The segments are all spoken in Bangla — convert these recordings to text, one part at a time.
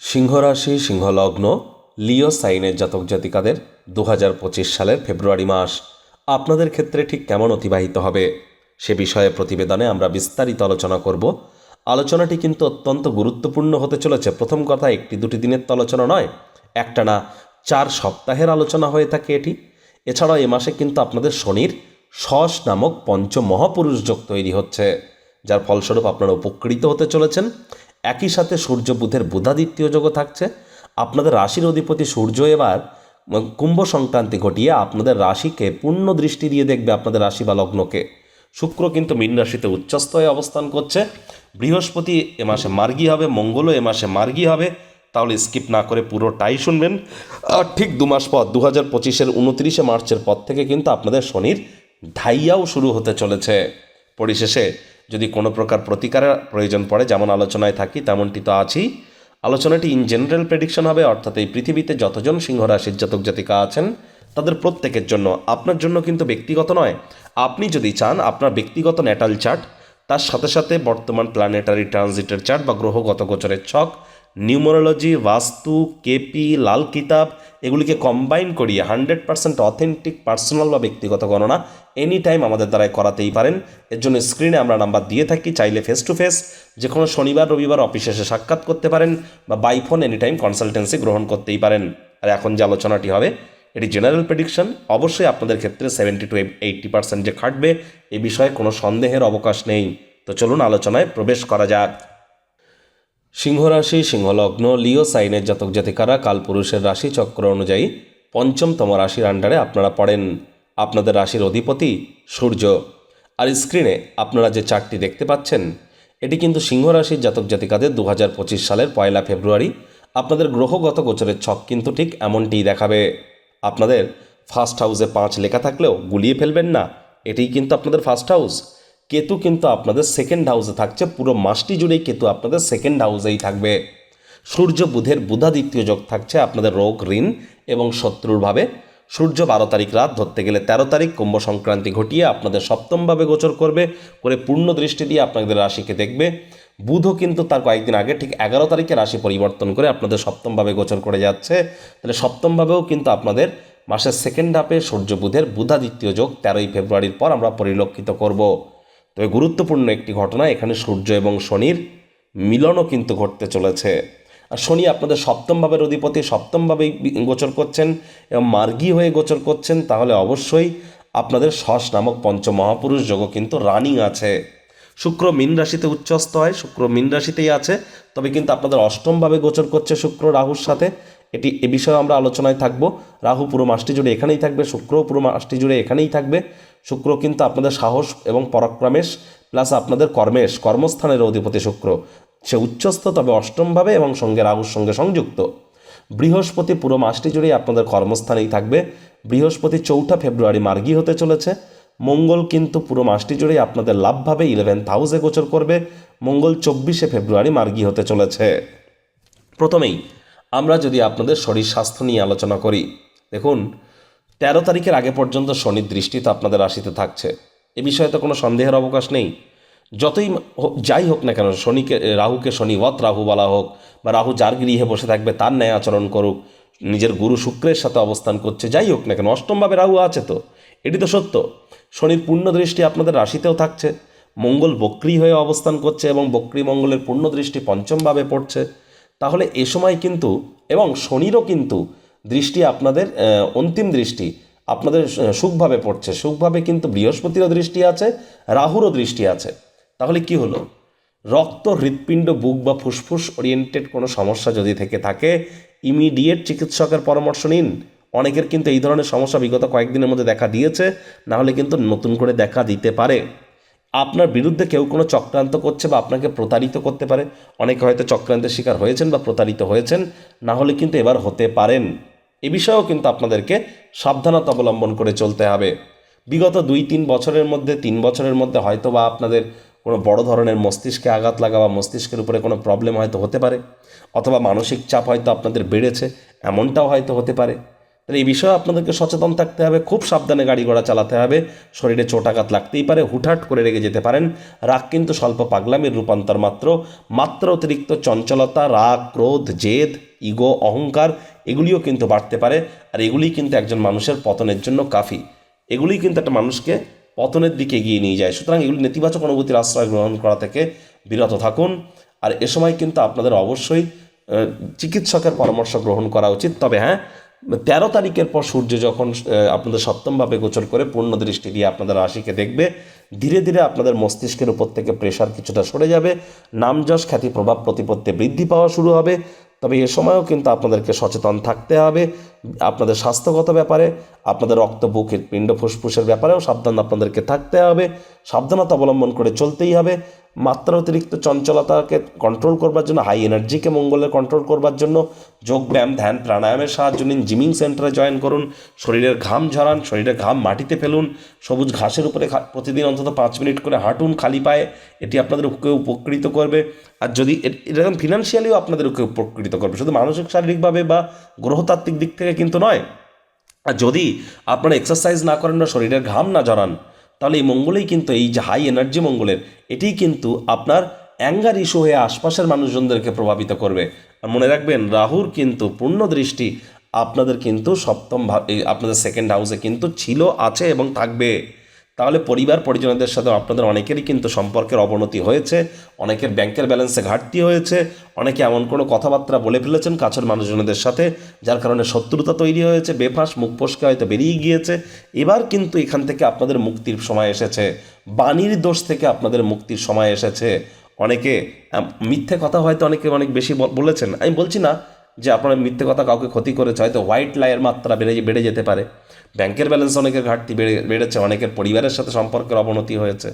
সিংহরাশি, সিংহলগ্ন, লিও সাইনের জাতক জাতিকাদের দু হাজার পঁচিশ সালের ফেব্রুয়ারি মাস। আপনাদের ক্ষেত্রে ঠিক কেমন অতিবাহিত হবে? সে বিষয়ে প্রতিবেদনে আমরা বিস্তারিত আলোচনা করব। আলোচনাটি কিন্তু অত্যন্ত গুরুত্বপূর্ণ হতে চলেছে। প্রথম কথা, একটি দুটি দিনের তো আলোচনা নয়, একটা না, চার সপ্তাহের আলোচনা হয়ে থাকে এটি। এছাড়াও এ মাসে কিন্তু আপনাদের শনির শস নামক পঞ্চ মহাপুরুষ যোগ তৈরি হচ্ছে, যার ফলস্বরূপ আপনারা উপকৃত হতে চলেছেন। একই সাথে সূর্য বুধের বুধাদিত্য যোগও থাকছে। আপনাদের রাশির অধিপতি সূর্য এবার কুম্ভ সংক্রান্তি ঘটিয়ে আপনাদের রাশিকে পূর্ণ দৃষ্টি দিয়ে দেখবে আপনাদের রাশি বা লগ্নকে। শুক্র কিন্তু মীন রাশিতে উচ্চস্থ হয়ে অবস্থান করছে। বৃহস্পতি এ মাসে মার্গী হবে, মঙ্গলও এ মাসে মার্গী হবে। তাহলে স্কিপ না করে পুরো পুরোটাই শুনবেন। আর ঠিক দু মাস পর দু হাজার পঁচিশের উনত্রিশে মার্চের পর থেকে কিন্তু আপনাদের শনির ঢাইয়াও শুরু হতে চলেছে। পরিশেষে যদি কোনো প্রকার প্রতিকারের প্রয়োজন পড়ে, যেমন আলোচনায় থাকি, তেমনটি তো আছেই। আলোচনাটি ইন জেনারেল প্রেডিকশন হবে, অর্থাৎ এই পৃথিবীতে যতজন সিংহরাশির জাতক জাতিকা আছেন, তাদের প্রত্যেকের জন্য আপনার জন্য কিন্তু ব্যক্তিগত নয়। আপনি যদি চান, আপনার ব্যক্তিগত ন্যাটাল চার্ট তার সাথে সাথে বর্তমান প্ল্যানেটারি ট্রানজিটের চার্ট বা গ্রহগত গোচরের ছক নিউমোরোলজি, বাস্তু, কেপি, লাল কিতাব এগুলিকে কম্বাইন করিয়ে হান্ড্রেড পার্সেন্ট অথেন্টিক পার্সোনাল বা ব্যক্তিগত গণনা এনি টাইম আমাদের দ্বারাই করাতেই পারেন। এর জন্য স্ক্রিনে আমরা নাম্বার দিয়ে থাকি, চাইলে ফেস টু ফেস যে কোনো শনিবার, রবিবার অফিসে এসে সাক্ষাৎ করতে পারেন বা by phone any time consultancy গ্রহণ করতেই পারেন। আর এখন যে আলোচনাটি হবে, এটি জেনারেল প্রেডিকশন অবশ্যই আপনাদের ক্ষেত্রে সেভেন্টি টু এইট্টি পার্সেন্ট যে খাটবে, এ বিষয়ে কোনো সন্দেহের অবকাশ নেই। তো চলুন আলোচনায় প্রবেশ করা যাক। সিংহরাশি, সিংহলগ্ন, লিও সাইনের জাতক জাতিকারা কালপুরুষের রাশি চক্র অনুযায়ী পঞ্চমতম রাশির আন্ডারে আপনারা পড়েন। আপনাদের রাশির অধিপতি সূর্য। আর স্ক্রিনে আপনারা যে চারটি দেখতে পাচ্ছেন, এটি কিন্তু সিংহ রাশির জাতক জাতিকাদের দু হাজার পঁচিশ সালের পয়লা ফেব্রুয়ারি। আপনাদের গ্রহগত গোচরের ছক কিন্তু ঠিক এমনটিই দেখাবে। আপনাদের ফার্স্ট হাউসে পাঁচ লেখা থাকলেও গুলিয়ে ফেলবেন না। এটিই কিন্তু আপনাদের ফার্স্ট হাউস কেতু কিন্তু আপনাদের সেকেন্ড হাউসে থাকছে। পুরো মাসটি জুড়েই কেতু আপনাদের সেকেন্ড হাউসেই থাকবে। সূর্য, বুধের বুধাদিত্য যোগ থাকছে আপনাদের রোগ, ঋণ এবং শত্রুর ভাবে। সূর্য বারো তারিখ রাত ধরতে গেলে তেরো তারিখ কুম্ভ সংক্রান্তি ঘটিয়ে আপনাদের সপ্তমভাবে গোচর করবে, করে পূর্ণ দৃষ্টি দিয়ে আপনাদের রাশিকে দেখবে। বুধও কিন্তু তার কয়েকদিন আগে ঠিক এগারো তারিখে রাশি পরিবর্তন করে আপনাদের সপ্তমভাবে গোচর করে যাচ্ছে। তাহলে সপ্তমভাবেও কিন্তু আপনাদের মাসের সেকেন্ড হাফে সূর্য, বুধের বুধাদিত্য যোগ তেরোই ফেব্রুয়ারির পর আমরা পরিলক্ষিত করব। তবে গুরুত্বপূর্ণ একটি ঘটনা, এখানে সূর্য এবং শনির মিলনও কিন্তু ঘটতে চলেছে। আর শনি আপনাদের সপ্তম ভাবের অধিপতি সপ্তমভাবেই গোচর করছেন এবং মার্গী হয়ে গোচর করছেন, তাহলে অবশ্যই আপনাদের শস নামক পঞ্চমহাপুরুষ যোগও কিন্তু রানিং আছে। শুক্র মীন রাশিতে উচ্চস্ত হয়, শুক্র মীন রাশিতেই আছে, তবে কিন্তু আপনাদের অষ্টমভাবে গোচর করছে শুক্র রাহুর সাথে। এটি, এ বিষয়ে আমরা আলোচনায় থাকব। রাহু পুরো মাসটি জুড়ে এখানেই থাকবে, শুক্রও পুরো মাসটি জুড়ে এখানেই থাকবে। শুক্র কিন্তু আপনাদের সাহস এবং পরাক্রমেশ, প্লাস আপনাদের কর্মেশ, কর্মস্থানের অধিপতি শুক্র। সে উচ্চস্থ, তবে অষ্টমভাবে এবং সঙ্গে রাহুর সঙ্গে সংযুক্ত। বৃহস্পতি পুরো মাসটি জুড়েই আপনাদের কর্মস্থানেই থাকবে। বৃহস্পতি চৌঠা ফেব্রুয়ারি মার্গী হতে চলেছে। মঙ্গল কিন্তু পুরো মাসটি জুড়েই আপনাদের লাভভাবে ইলেভেন্থ হাউসে গোচর করবে। মঙ্গল চব্বিশে ফেব্রুয়ারি মার্গী হতে চলেছে। প্রথমেই আমরা যদি আপনাদের শরীর স্বাস্থ্য নিয়ে আলোচনা করি। দেখুন তেরো তারিখের আগে পর্যন্ত শনির দৃষ্টি তো আপনাদের রাশিতে থাকছে। এ বিষয়ে তো কোনো সন্দেহের অবকাশ নেই। যতই যাই হোক না কেন, শনিকে, রাহুকে শনি ওয়াত রাহু বলা হোক, বা রাহু যার গৃহে বসে থাকবে, তার ন্যায় আচরণ করুক, নিজের গুরু শুক্রের সাথে অবস্থান করছে, যাই হোক না কেন, অষ্টমভাবে রাহু আছে তো, এটি তো সত্য। শনির পূর্ণ দৃষ্টি আপনাদের রাশিতেও থাকছে, মঙ্গল বক্রি হয়ে অবস্থান করছে এবং বক্রি মঙ্গলের পূর্ণ দৃষ্টি পঞ্চমভাবে পড়ছে। তাহলে এ সময় কিন্তু, এবং শনিরও কিন্তু দৃষ্টি আপনাদের অন্তিম দৃষ্টি আপনাদের সুখভাবে পড়ছে। সুখভাবে কিন্তু বৃহস্পতিরও দৃষ্টি আছে, রাহুরও দৃষ্টি আছে। তাহলে কি হলো? রক্ত, হৃৎপিণ্ড, বুক বা ফুসফুস ওরিয়েন্টেড কোনো সমস্যা যদি থেকে থাকে ইমিডিয়েট চিকিৎসকের পরামর্শ নিন। অনেকের কিন্তু এই ধরনের সমস্যা বিগত কয়েকদিনের মধ্যে দেখা দিয়েছে, না হলে কিন্তু নতুন করে দেখা দিতে পারে। আপনার বিরুদ্ধে কেউ কোনো চক্রান্ত করছে বা আপনাকে প্রতারিত করতে পারে। অনেকে হয়তো চক্রান্তের শিকার হয়েছেন বা প্রতারিত হয়েছেন, না হলে কিন্তু এবার হতে পারেন। এ বিষয়েও কিন্তু আপনাদেরকে সাবধানতা অবলম্বন করে চলতে হবে। বিগত দুই তিন বছরের মধ্যে, তিন বছরের মধ্যে হয়তো বা আপনাদের কোনো বড় ধরনের মস্তিষ্কে আঘাত লাগা বা মস্তিষ্কের উপরে কোনো প্রবলেম হয়তো হতে পারে, অথবা মানসিক চাপ হয়তো আপনাদের বেড়েছে, এমনটাও হয়তো হতে পারে। তাহলে এই বিষয়ে আপনাদেরকে সচেতন থাকতে হবে, খুব সাবধানে গাড়ি ঘোড়া চালাতে হবে, শরীরে চোটাঘাত লাগতেই পারে, হুটহাট করে রেগে যেতে পারেন, রাগ কিন্তু স্বল্প পাগলামির রূপান্তর মাত্র মাত্র অতিরিক্ত চঞ্চলতা, রাগ, ক্রোধ, জেদ, ইগো, অহংকার এগুলিও কিন্তু বাড়তে পারে, আর এগুলি কিন্তু একজন মানুষের পতনের জন্য কাফি। এগুলি কিন্তু একটা মানুষকে পতনের দিকে এগিয়ে নিয়ে যায়। সুতরাং এগুলি নেতিবাচক অনুভূতির আশ্রয় গ্রহণ করা থেকে বিরত থাকুন। আর এ সময় কিন্তু আপনাদের অবশ্যই চিকিৎসকের পরামর্শ গ্রহণ করা উচিত। তবে হ্যাঁ তেরো তারিখের পর সূর্য যখন আপনাদের সপ্তমভাবে গোচর করে পূর্ণ দৃষ্টি দিয়ে আপনাদের রাশিকে দেখবে, ধীরে ধীরে আপনাদের মস্তিষ্কের উপর থেকে প্রেশার কিছুটা সরে যাবে। নামযশ খ্যাতি প্রভাব প্রতিপত্তি বৃদ্ধি পাওয়া শুরু হবে। তবে এ সময়ও কিন্তু আপনাদেরকে সচেতন থাকতে হবে। আপনাদের স্বাস্থ্যগত ব্যাপারে, আপনাদের রক্ত বুকের পিণ্ড ফুসফুসের ব্যাপারেও সাবধান আপনাদেরকে থাকতে হবে। সাবধানতা অবলম্বন করে চলতেই হবে। মাত্রা অতিরিক্ত চঞ্চলতাকে কন্ট্রোল করবার জন্য হাই এনার্জিকে মঙ্গলে কন্ট্রোল করবার জন্য যোগব্যায়াম ধ্যান, প্রাণায়ামের সাহায্য নিন জিমিং সেন্টারে জয়েন করুন, শরীরের ঘাম ঝরান, শরীরের ঘাম মাটিতে ফেলুন, সবুজ ঘাসের উপরে প্রতিদিন অন্তত পাঁচ মিনিট করে হাঁটুন খালি পায়ে, এটি আপনাদেরকে উপকৃত করবে। আর যদি এরকম ফিনান্সিয়ালিও আপনাদেরকে উপকৃত করবে, শুধু মানসিক, শারীরিকভাবে বা গ্রহতাত্ত্বিক দিক থেকে কিন্তু নয়। আর যদি আপনারা এক্সারসাইজ না করেন বা শরীরের ঘাম না জড়ান তাহলে এই মঙ্গলেই কিন্তু এই যে হাই এনার্জি মঙ্গলের, এটি কিন্তু আপনার অ্যাঙ্গার ইস্যু হয়ে আশপাশের মানুষজনদেরকে প্রভাবিত করবে। আর মনে রাখবেন, রাহুর কিন্তু পূর্ণ দৃষ্টি আপনাদের কিন্তু সপ্তম আপনাদের সেকেন্ড হাউসে কিন্তু ছিল, আছে এবং থাকবে। তাহলে পরিবার পরিজনদের সাথে আপনাদের অনেকেরই কিন্তু সম্পর্কের অবনতি হয়েছে, অনেকের ব্যাংকের ব্যালেন্সে ঘাটতি হয়েছে, অনেকে এমন কোনো কথাবার্তা বলে ফেলেছেন কাছের মানুষজনদের সাথে, যার কারণে শত্রুতা তৈরি হয়েছে, বেফাঁস, মুখ ফসকে হয়তো বেরিয়ে গিয়েছে। এবার কিন্তু এখান থেকে আপনাদের মুক্তির সময় এসেছে, বাণীর দোষ থেকে আপনাদের মুক্তির সময় এসেছে। অনেকে মিথ্যে কথা হয়তো অনেকে অনেক বেশি বলেছেন। আমি বলছি না যে আপনার মিথ্যে কথা কাউকে ক্ষতি করেছে, হয়তো হোয়াইট লাইয়ের মাত্রা বেড়ে বেড়ে যেতে পারে। ব্যাংকের ব্যালেন্স অনেকের ঘাটতি বেড়ে বেড়েছে, অনেকের পরিবারের সাথে সম্পর্কের অবনতি হয়েছে।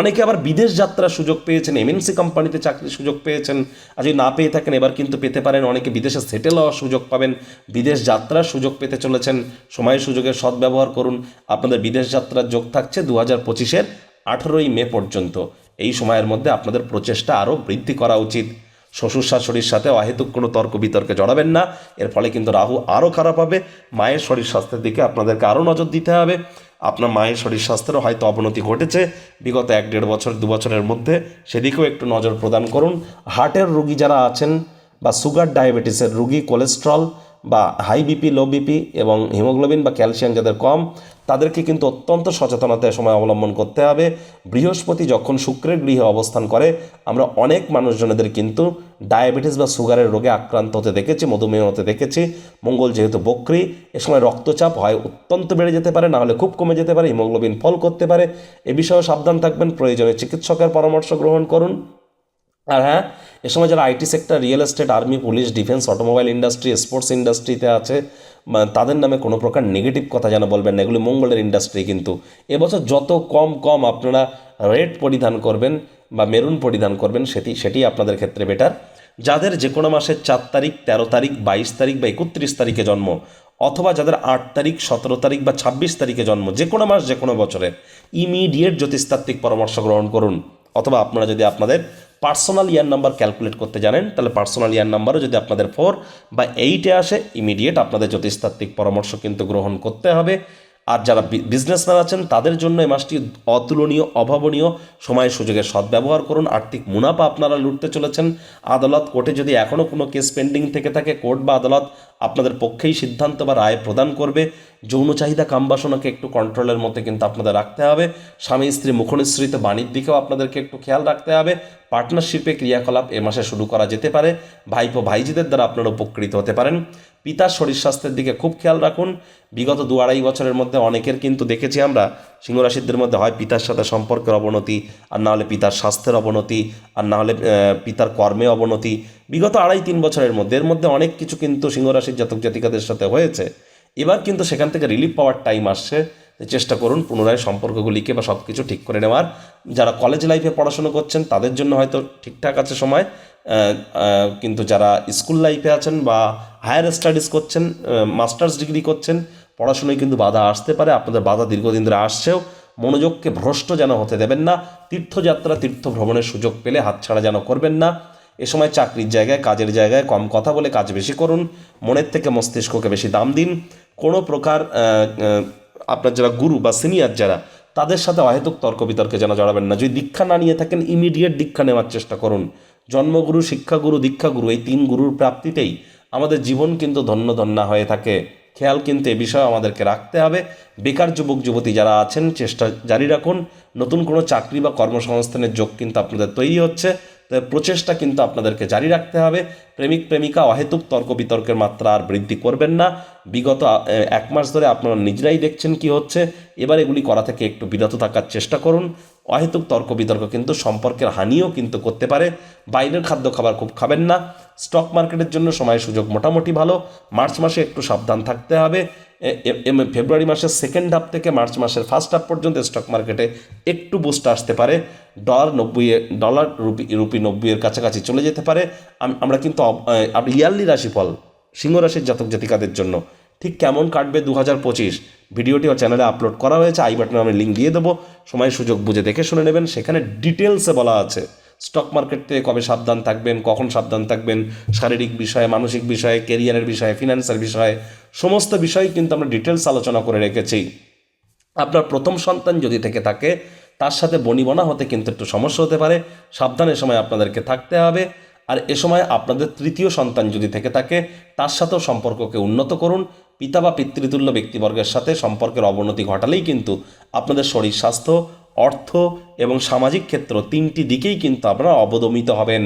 অনেকে আবার বিদেশ যাত্রার সুযোগ পেয়েছেন এমএনসি কোম্পানিতে চাকরির সুযোগ পেয়েছেন। আর যদি না পেয়ে থাকেন, এবার কিন্তু পেতে পারেন, অনেকে বিদেশে সেটেল হওয়ার সুযোগ পাবেন, বিদেশ যাত্রার সুযোগ পেতে চলেছেন। সময় সুযোগের সদ্ব্যবহার করুন। আপনাদের বিদেশ যাত্রার যোগ থাকছে দু হাজার পঁচিশের আঠেরোই মে পর্যন্ত। এই সময়ের মধ্যে আপনাদের প্রচেষ্টা আরও বৃদ্ধি করা উচিত। শ্বশুর শাশুড়ির সাথে অহেতুক কোনো তর্ক বিতর্কে জড়াবেন না। এর ফলে কিন্তু রাহু আরও খারাপ হবে। মায়ের শরীর স্বাস্থ্যের দিকে আপনাদেরকে আরও নজর দিতে হবে। আপনার মায়ের শরীর স্বাস্থ্যেরও হয়তো অবনতি ঘটেছে। বিগত এক দেড় বছর, দু বছরের মধ্যে সেদিকেও একটু নজর প্রদান করুন। হার্টের রুগী যারা আছেন বা সুগার, ডায়াবেটিসের রুগী, কোলেস্ট্রল বা হাই বিপি লো বিপি এবং হিমোগ্লোবিন বা ক্যালসিয়াম যাদের কম, তাদেরকে কিন্তু অত্যন্ত সচেতনতা সময় অবলম্বন করতে হবে। বৃহস্পতি যখন শুক্রের গৃহে অবস্থান করে, আমরা অনেক মানুষজনেদের কিন্তু ডায়াবেটিস বা সুগারের রোগে আক্রান্ত হতে দেখেছি, মধুমেহ হতে দেখেছি। মঙ্গল যেহেতু বক্রি, এ সময় রক্তচাপ হয়, অত্যন্ত বেড়ে যেতে পারে, না হলে খুব কমে যেতে পারে হিমোগ্লোবিন ফল করতে পারে। এ বিষয়েও সাবধান থাকবেন, প্রয়োজনে চিকিৎসকের পরামর্শ গ্রহণ করুন। আর হ্যাঁ এ সময় যারা IT sector, real estate, army, police, defence, automobile industry, sports ইন্ডাস্ট্রিতে আছে তাদের নামে কোনো প্রকার নেগেটিভ কথা যেন বলবেন না, এগুলি মঙ্গলের ইন্ডাস্ট্রি কিন্তু। এবছর যত কম কম আপনারা রেড পরিধান করবেন বা মেরুন পরিধান করবেন, সেটি সেটি আপনাদের ক্ষেত্রে বেটার যাদের যে কোনো মাসের চার তারিখ, তেরো তারিখ, বাইশ তারিখ বা একত্রিশ তারিখে জন্ম, অথবা যাদের আট তারিখ, সতেরো তারিখ বা ছাব্বিশ তারিখে জন্ম, যে কোনো মাস, যে কোনো বছরের ইমিডিয়েট জ্যোতিষতাত্ত্বিক পরামর্শ গ্রহণ করুন। অথবা আপনারা যদি আপনাদের পার্সোনাল ইয়ার নাম্বার ক্যালকুলেট করতে জানেন, তাহলে পার্সোনাল ইয়ার নাম্বারও যদি আপনাদের ফোর বা এইটে আসে ইমিডিয়েট আপনাদের জ্যোতিষতাত্ত্বিক পরামর্শ কিন্তু গ্রহণ করতে হবে। আর যারা বিজনেসম্যান আছেন, তাদের জন্য এই মাসটি অতুলনীয়, অভাবনীয় সময় সুযোগের সদ্ব্যবহার করুন। আর্থিক মুনাফা আপনারা লুটতে চলেছেন। আদালত কোর্টে যদি এখনও কোনো কেস পেন্ডিং থেকে থাকে, কোর্ট বা আদালত আপনাদের পক্ষেই সিদ্ধান্ত বা রায় প্রদান করবে। যৌন চাহিদা কামবাসনাকে একটু কন্ট্রোলের মধ্যে কিন্তু আপনাদের রাখতে হবে। স্বামী, স্ত্রী, মুখনিসৃত বাণীর দিকেও আপনাদেরকে একটু খেয়াল রাখতে হবে। পার্টনারশিপে ক্রিয়াকলাপ এ মাসে শুরু করা যেতে পারে। ভাইপো, ভাইজিদের দ্বারা আপনারা উপকৃত হতে পারেন। পিতার শরীর স্বাস্থ্যের দিকে খুব খেয়াল রাখুন। বিগত দু আড়াই বছরের মধ্যে অনেকের কিন্তু দেখেছি আমরা, সিংহরাশিদের মধ্যে হয় পিতার সাথে সম্পর্কের অবনতি, আর না হলে পিতার স্বাস্থ্যের অবনতি, আর না হলে পিতার কর্মে অবনতি। বিগত আড়াই তিন বছরের মধ্যে, এর মধ্যে অনেক কিছু কিন্তু সিংহরাশির জাতক জাতিকাদের সাথে হয়েছে। এবার কিন্তু সেখান থেকে রিলিফ পাওয়ার টাইম আসছে। চেষ্টা করুন পুনরায় সম্পর্কগুলিকে বা সব কিছু ঠিক করে নেওয়ার। যারা কলেজ লাইফে পড়াশুনো করছেন, তাদের জন্য হয়তো ঠিকঠাক আছে সময়। কিন্তু যারা স্কুল লাইফে আছেন বা হায়ার স্টাডিজ করছেন মাস্টার্স ডিগ্রি করছেন, পড়াশোনায় কিন্তু বাধা আসতে পারে। আপনাদের বাধা দীর্ঘদিন ধরে আসছেও। মনোযোগকে ভ্রষ্ট যেন হতে দেবেন না। তীর্থযাত্রা তীর্থ ভ্রমণের সুযোগ পেলে হাতছাড়া যেন করবেন না। এ সময় চাকরির জায়গায়, কাজের জায়গায় কম কথা বলে কাজ বেশি করুন। মনের থেকে মস্তিষ্ককে বেশি দাম দিন। কোনো প্রকার আপনার যারা গুরু বা সিনিয়র যারা, তাদের সাথে অহেতুক তর্ক বিতর্কে যেন জড়াবেন না। যদি দীক্ষা না নিয়ে থাকেন ইমিডিয়েট দীক্ষা নেওয়ার চেষ্টা করুন। জন্মগুরু, শিক্ষাগুরু, দীক্ষাগুরু এই তিন গুরুর প্রাপ্তিতেই আমাদের জীবন কিন্তু ধন্য ধন্যা হয়ে থাকে। খেয়াল কিন্তু এ বিষয়ে আমাদেরকে রাখতে হবে। বেকার যুবক, যুবতী যারা আছেন, চেষ্টা জারি রাখুন। নতুন কোনো চাকরি বা কর্মসংস্থানের যোগ কিন্তু আপনাদের তৈরি হচ্ছে। প্রচেষ্টা কিন্তু আপনাদেরকে জারি রাখতে হবে। প্রেমিক, প্রেমিকা, অহেতুক, তর্ক বিতর্কের মাত্রা আর বৃদ্ধি করবেন না। বিগত এক মাস ধরে আপনারা নিজেরাই দেখছেন কি হচ্ছে। এবার এগুলি করা থেকে একটু বিরত থাকার চেষ্টা করুন। অহেতুক তর্ক বিতর্ক কিন্তু সম্পর্কের হানিও কিন্তু করতে পারে। বাইরের খাদ্য খাবার খুব খাবেন না। স্টক মার্কেটের জন্য সময় সুযোগ মোটামুটি ভালো। মার্চ মাসে একটু সাবধান থাকতে হবে। ফেব্রুয়ারি মাসের সেকেন্ড হাফ থেকে মার্চ মাসের ফার্স্ট হাফ পর্যন্ত স্টক মার্কেটে একটু বুস্ট আসতে পারে। ডলার নব্বই ডলার রুপি রুপি নব্বইয়ের কাছাকাছি চলে যেতে পারে। আমরা কিন্তু ইয়ারলি রাশিফল, সিংহ রাশির জাতক জাতিকাদের জন্য ঠিক কেমন কাটবে দু হাজার পঁচিশ? ভিডিওটি ও চ্যানেলে আপলোড করা হয়েছে, আই বাটনে আমি লিঙ্ক দিয়ে দেবো। সময় সুযোগ বুঝে দেখে শুনে নেবেন, সেখানে ডিটেলসে বলা আছে। স্টক মার্কেট থেকে কবে সাবধান থাকবেন, কখন সাবধান থাকবেন, শারীরিক বিষয়ে, মানসিক বিষয়ে কেরিয়ারের বিষয়ে ফিনান্সের বিষয়ে, সমস্ত বিষয় কিন্তু আমরা ডিটেলস আলোচনা করে রেখেছি। আপনার প্রথম সন্তান যদি থেকে থাকে, তার সাথে বনিবনা হতে কিন্তু একটু সমস্যা হতে পারে। সাবধানে সময় আপনাদেরকে থাকতে হবে। আর এ সময় আপনাদের তৃতীয় সন্তান যদি থেকে থাকে, তার সাথেও সম্পর্ককে উন্নত করুন। পিতা বা পিতৃতুল্য ব্যক্তিবর্গের সাথে সম্পর্কের অবনতি ঘটালেই কিন্তু আপনাদের শরীর, স্বাস্থ্য, অর্থ এবং সামাজিক ক্ষেত্র তিনটি দিকেই কিন্তু আপনারা অবদমিত হবেন।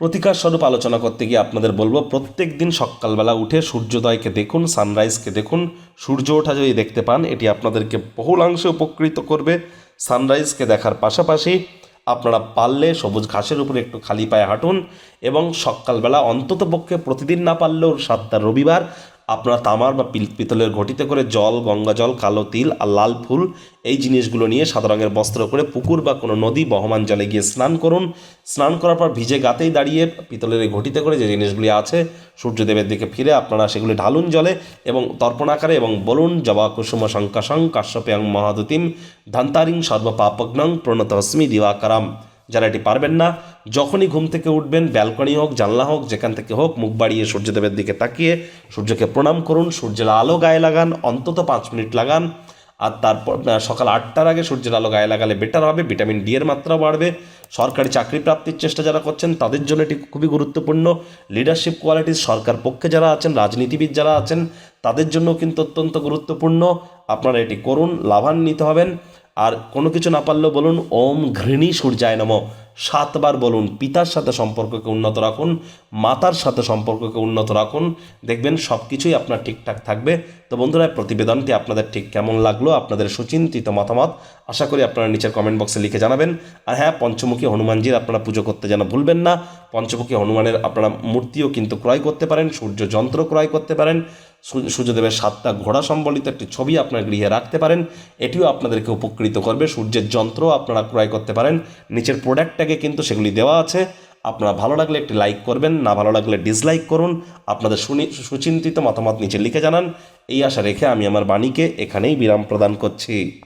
প্রতিকার স্বরূপ আলোচনা করতে গিয়ে আপনাদের বলব, প্রত্যেক দিন সকালবেলা উঠে সূর্যোদয়কে দেখুন, সানরাইজকে দেখুন, সূর্য ওঠা যদি দেখতে পান, এটি আপনাদেরকে বহুলাংশে উপকৃত করবে। সানরাইজকে দেখার পাশাপাশি আপনারা পারলে সবুজ ঘাসের উপরে একটু খালি পায়ে হাঁটুন এবং সকালবেলা অন্তত পক্ষে প্রতিদিন না পারলেও সাতটা রবিবার আপনারা তামার বা পিতলের ঘটিতে করে জল, গঙ্গা জল, কালো তিল আর লাল ফুল এই জিনিসগুলো নিয়ে সাদা রঙের বস্ত্র করে পুকুর বা কোনো নদী, বহমান জলে গিয়ে স্নান করুন। স্নান করার পর ভিজে গাতেই দাঁড়িয়ে পিতলের এই ঘটিতে করে যে জিনিসগুলি আছে, সূর্যদেবের দিকে ফিরে আপনারা সেগুলি ঢালুন জলে এবং তর্পণ আকারে এবং বলুন, জবা কুসুম শঙ্কাশং কাশ্যপ্যাং মহাদুতিম, ধান্তারিং সর্বপাপগ্নং প্রণতহস্মি দিবাকারাম। যারা এটি পারবেন না, যখনই ঘুম থেকে উঠবেন, ব্যালকনি হোক, জানলা হোক, যেখান থেকে হোক, মুখ বাড়িয়ে সূর্যদেবের দিকে তাকিয়ে সূর্যকে প্রণাম করুন, সূর্যের আলো গায়ে লাগান, অন্তত পাঁচ মিনিট লাগান, আর তারপর সকাল আটটার আগে সূর্যের আলো গায়ে লাগালে বেটার হবে ভিটামিন ডি এর মাত্রা বাড়বে, সরকারি চাকরি প্রাপ্তির চেষ্টা যারা করছেন, তাদের জন্য এটি খুবই গুরুত্বপূর্ণ লিডারশিপ কোয়ালিটিস সরকার পক্ষে যারা আছেন, রাজনীতিবিদ যারা আছেন, তাদের জন্য কিন্তু অত্যন্ত গুরুত্বপূর্ণ, আপনারা এটি করুন, লাভান্বিত হবেন আর কোনো কিছু না পারলেও বলুন, ওম ঘৃণী সূর্যায় নম। সাতবার বলুন, পিতার সাথে সম্পর্ককে উন্নত রাখুন, মাতার সাথে সম্পর্ককে উন্নত রাখুন। দেখবেন সব কিছুই আপনার ঠিকঠাক থাকবে। তো বন্ধুরা, প্রতিবেদনটি আপনাদের ঠিক কেমন লাগল, আপনাদের সুচিন্তিত মতামত, আশা করি আপনারা নিচের কমেন্ট বক্সে লিখে জানাবেন। আর হ্যাঁ পঞ্চমুখী হনুমানজির আপনারা পুজো করতে যেন ভুলবেন না। পঞ্চমুখী হনুমানের আপনারা মূর্তিও কিন্তু ক্রয় করতে পারেন, সূর্য যন্ত্র ক্রয় করতে পারেন। সূর্যদেবের সাতটা ঘোড়া সম্বলিত একটি ছবি আপনার গৃহে রাখতে পারেন। এটিও আপনাদেরকে উপকৃত করবে। সূর্যের যন্ত্র আপনারা ক্রয় করতে পারেন। নিচের প্রোডাক্টটাকে কিন্তু সেগুলি দেওয়া আছে। আপনারা ভালো লাগলে একটি লাইক করবেন, না ভালো লাগলে ডিসলাইক করুন। আপনাদের সুনি সুচিন্তিত মতামত নিচে লিখে জানান। এই আশা রেখে আমি আমার বাণীকে এখানেই বিরাম প্রদান করছি।